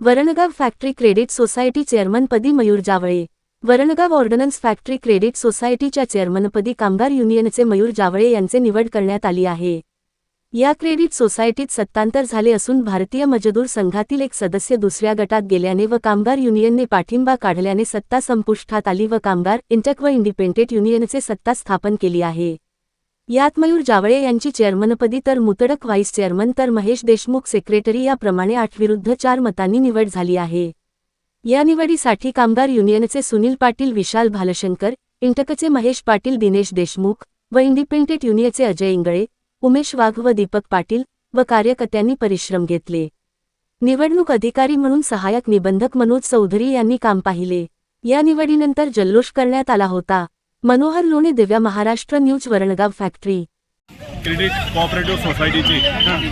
Varangaon factory credit society चेअरमनपदी Mayur Jawale. Varangaon ordnance factory credit सोसायटीच्या चेअरमनपदी कामगार युनियनचे मयूर जावळे यांचे निवड करण्यात आली आहे. या क्रेडिट सोसायटीत सत्तांतर झाले असून भारतीय मजदूर संघातील एक सदस्य दुसऱ्या गटात गेल्याने व कामगार युनियनने पाठिंबा काढल्याने सत्ता संपुष्टात आली व कामगार इंटक व इंडिपेंडेंट युनियनचे सत्ता स्थापन केली आहे. यात मयूर जावळे यांची चेअरमनपदी तर मुतडक व्हाईस चेअरमन तर महेश देशमुख सेक्रेटरी याप्रमाणे आठ विरुद्ध चार मतांनी निवड झाली आहे. या निवडीसाठी कामगार युनियनचे सुनील पाटील विशाल भालशंकर इंटकचे महेश पाटील दिनेश देशमुख व इंडिपेंडेंट युनियनचे अजय इंगळे उमेश वाघ व दीपक पाटील व कार्यकर्त्यांनी परिश्रम घेतले. निवडणूक अधिकारी म्हणून सहाय्यक निबंधक मनोज चौधरी यांनी काम पाहिले. या निवडीनंतर जल्लोष करण्यात आला होता. Manohar Lone Divya Maharashtra news Varangaon factory. Credit cooperative सोसायटीची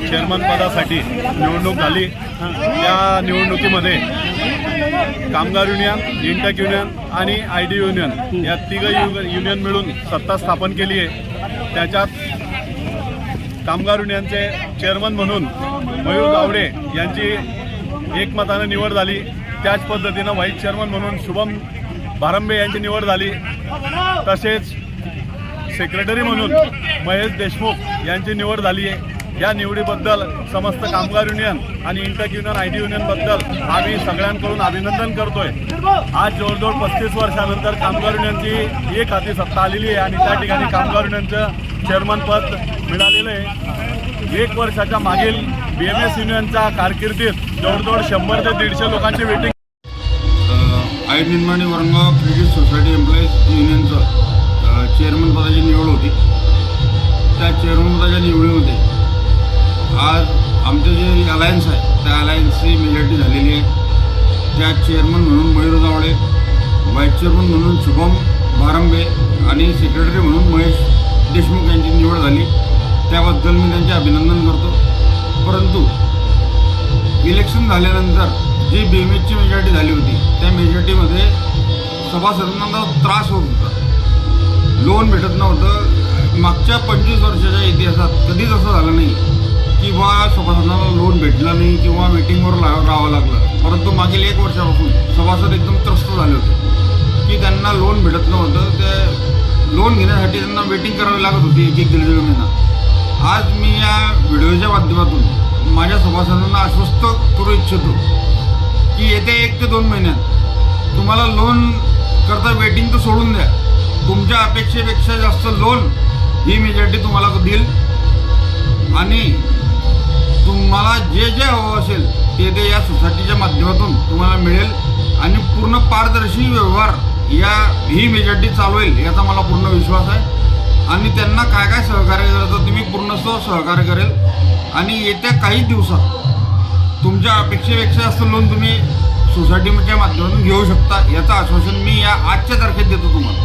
chairman पदासाठी निवडणूक झाली. त्या निवडणुकीमध्ये कामगार युनियन इंटक युनियन आणि आय डी युनियन या तिघ यु- युनियन मिळून सत्ता स्थापन केली आहे. त्याच्यात कामगार युनियनचे चेअरमन म्हणून मयूर गावडे यांची एकमतानं निवड झाली. त्याच पद्धतीनं व्हाईस चेअरमन म्हणून शुभम भारंबे यांची निवड झाली. तसेच सेक्रेटरी म्हणून महेश देशमुख यांची निवड झाली आहे. या निवडीबद्दल समस्त कामगार युनियन आणि इंटक युनियन आय डी युनियनबद्दल आम्ही सगळ्यांकडून अभिनंदन करतोय. आज जवळजवळ पस्तीस वर्षानंतर कामगार युनियनची एक हाती सत्ता आलेली आहे आणि त्या ठिकाणी कामगार युनियनचं चेअरमनपद मिळालेलं आहे. एक वर्षाच्या मागील बी एम एस युनियनच्या कारकिर्दीत जवळजवळ शंभर ते दीडशे लोकांची वेटिंग आई निर्माणी औरंगाबाद क्रेडिट सोसायटी एम्प्लॉईज युनियनचं चेअरमन पदाची निवड होती. त्या चेअरमन पदाच्या निवडीमध्ये आज आमचं जे अलायन्स आहे त्या अलायन्सची मेजॉरिटी झालेली आहे. त्या चेअरमन म्हणून मयूर जावळे व्हाईस चेअरमन म्हणून शुभम भारंबे आणि सेक्रेटरी म्हणून महेश देशमुख यांची निवड झाली. त्याबद्दल मी त्यांचे अभिनंदन करतो. परंतु इलेक्शन झाल्यानंतर जी बी एम एचची मेजॉरिटी झाली होती त्या मेजॉरिटीमध्ये सभासदांना त्रास होत होता. लोन भेटत नव्हतं. मागच्या पंचवीस वर्षाच्या इतिहासात कधीच असं झालं नाही की बा सभासदांना लोन भेटलं नाही किंवा वेटिंगवर ला राहावं लागलं. परंतु मागील एक वर्षापासून सभासद एकदम त्रस्त झाले होते की त्यांना लोन भेटत नव्हतं. ते लोन घेण्यासाठी त्यांना वेटिंग करावी लागत होती एक एक दीड दीड महिना. आज मी या व्हिडिओच्या माध्यमातून माझ्या सभासदांना आश्वस्त करू इच्छितो. की येत्या एक ते दोन महिन्यात तुम्हाला लोन करता वेटिंग तर सोडून द्या. तुमच्या अपेक्षेपेक्षा जास्त लोन ही मेजॉरिटी तुम्हाला देईल. आणि तुम्हाला जे जे हवं असेल ते ते या सोसायटीच्या माध्यमातून तुम्हाला मिळेल. आणि पूर्ण पारदर्शी व्यवहार या ही मेजॉरिटी चालवेल याचा मला पूर्ण विश्वास आहे. आणि त्यांना काय काय सहकार्य करायचं तुम्ही पूर्णस्व सहकार्य करेल. आणि येत्या काही दिवसात तुमच्या अपेक्षेपेक्षा जास्त लोन तुम्ही सोसायटीच्या माध्यमातून घेऊ शकता. याचं आश्वासन मी या आजच्या तारखेत देतो तुम्हाला.